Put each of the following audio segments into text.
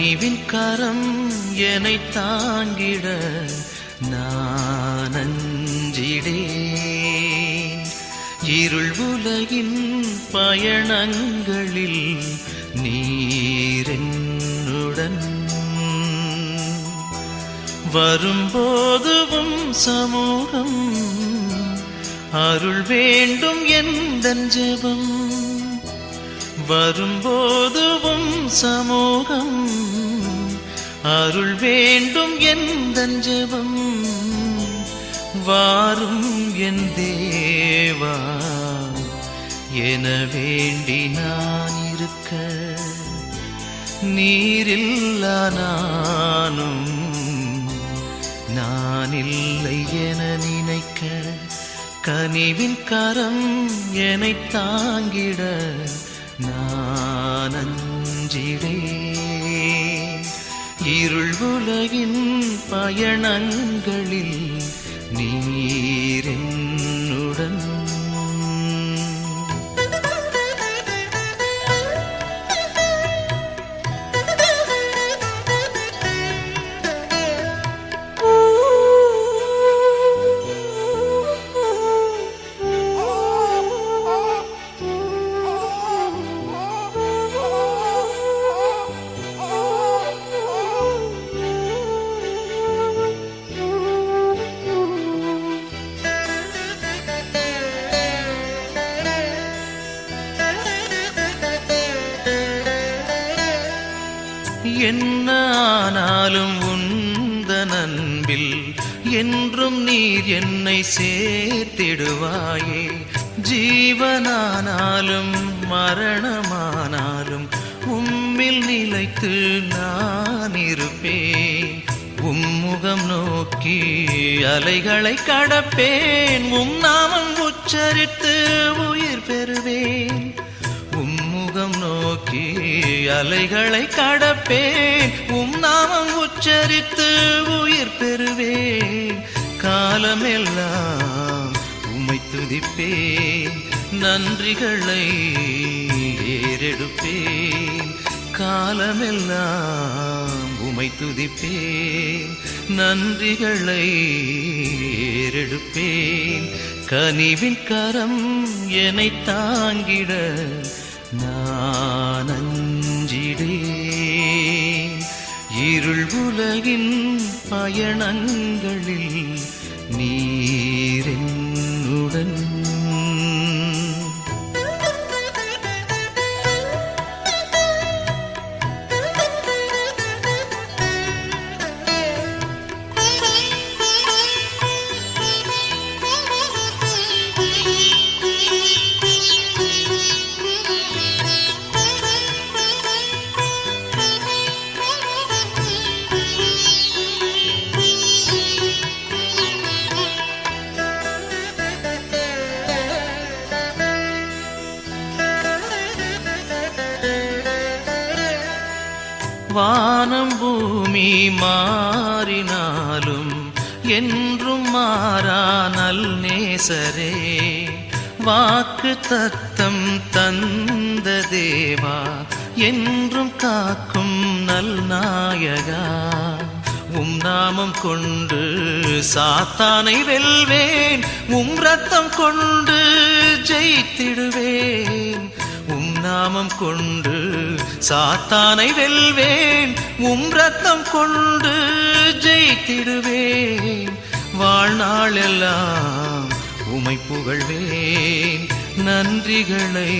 கனிவின் கரம் என்னை தாங்கிட நான் அஞ்சிடேன். இருள் உலகின் பயணங்களில் நீரென்னுடன் வரும்போதுவும் சமூகம் அருள் வேண்டும் என் ஜெபம் வரும்போதுவும் சமூகம் அருள் வேண்டும் எந்தன் ஜெபம் வாரும் என் தேவா. என வேண்டி நான் இருக்க நீரில்லா நானும் நான் இல்லை என நினைக்க கனிவின் கரம் என்னை தாங்கிட நான் இருள் உலகின் பயணங்களில் நீரின் என்ன ஆனாலும் உந்த நண்பில் என்றும் நீர் என்னை சேர்த்திடுவாயே. ஜீவனானாலும் மரணமானாலும் உம்மில் நிலைத்து நான் இருப்பேன். உம்முகம் நோக்கி அலைகளை கடப்பேன். உம் நாமம் உச்சரித்து உயிர் பெறுவேன். அலைகளை கடப்பேன். உம் நாமம் உச்சரித்து உயிர் பெறுவேன். காலமெல்லாம் உம்மை துதிப்பேன். நன்றிகளை ஏறெடுப்பேன். காலமெல்லாம் உமை துதிப்பேன். நன்றிகளை ஏறெடுப்பேன். கனிவின் கரம் என்னை தாங்கிட நான் இருள் உலகின் பயணங்களில் நீரே வானம் பூமி மாறினாலும் என்றும் மாறா நல் நேசரே. வாக்கு தத்தம் தந்த தேவா என்றும் காக்கும் நல் நாயகா. உம் நாமம் கொண்டு சாத்தானை வெல்வேன் உம் ரத்தம் கொண்டு ஜெயித்திடுவேன். உம் நாமம் கொண்டு சாத்தானை வெல்வேன் உம் ரத்தம் கொண்டு ஜெயித்திடுவேன். வாழ்நாள் எல்லாம் உமை புகழ்வேன் நன்றிகளை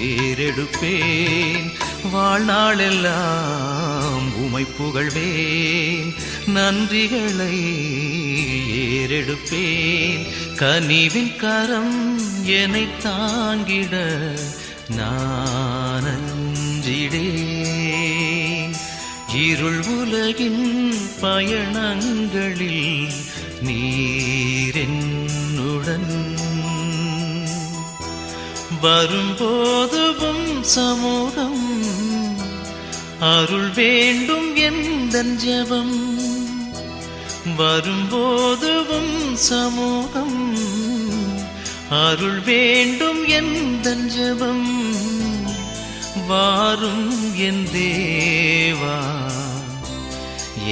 ஏறெடுப்பேன். வாழ்நாள் எல்லாம் உமை புகழ்வேன் நன்றிகளை ஏறெடுப்பேன். கனிவின் கரம் என்னை தாங்கிட நான் இருள் உலகின் பயணங்களில் நீரென்னுடன் வரும்போதும் சமூகம் அருள் வேண்டும் எந்த ஜபம் வரும்போதும் சமூகம் அருள் வேண்டும் எந்த ஜபம் வாரும் என் தேவா.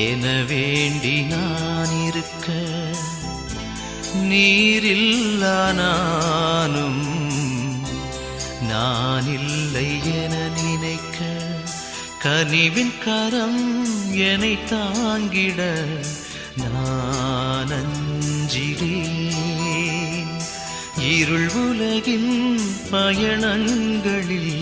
என வேண்டி நான் இருக்க நீரில்லா நானும் நான் இல்லை என நினைக்க கனிவின் கரம் என்னை தாங்கிட நான் அஞ்சிடேன் இருள் உலகின் பயணங்களில்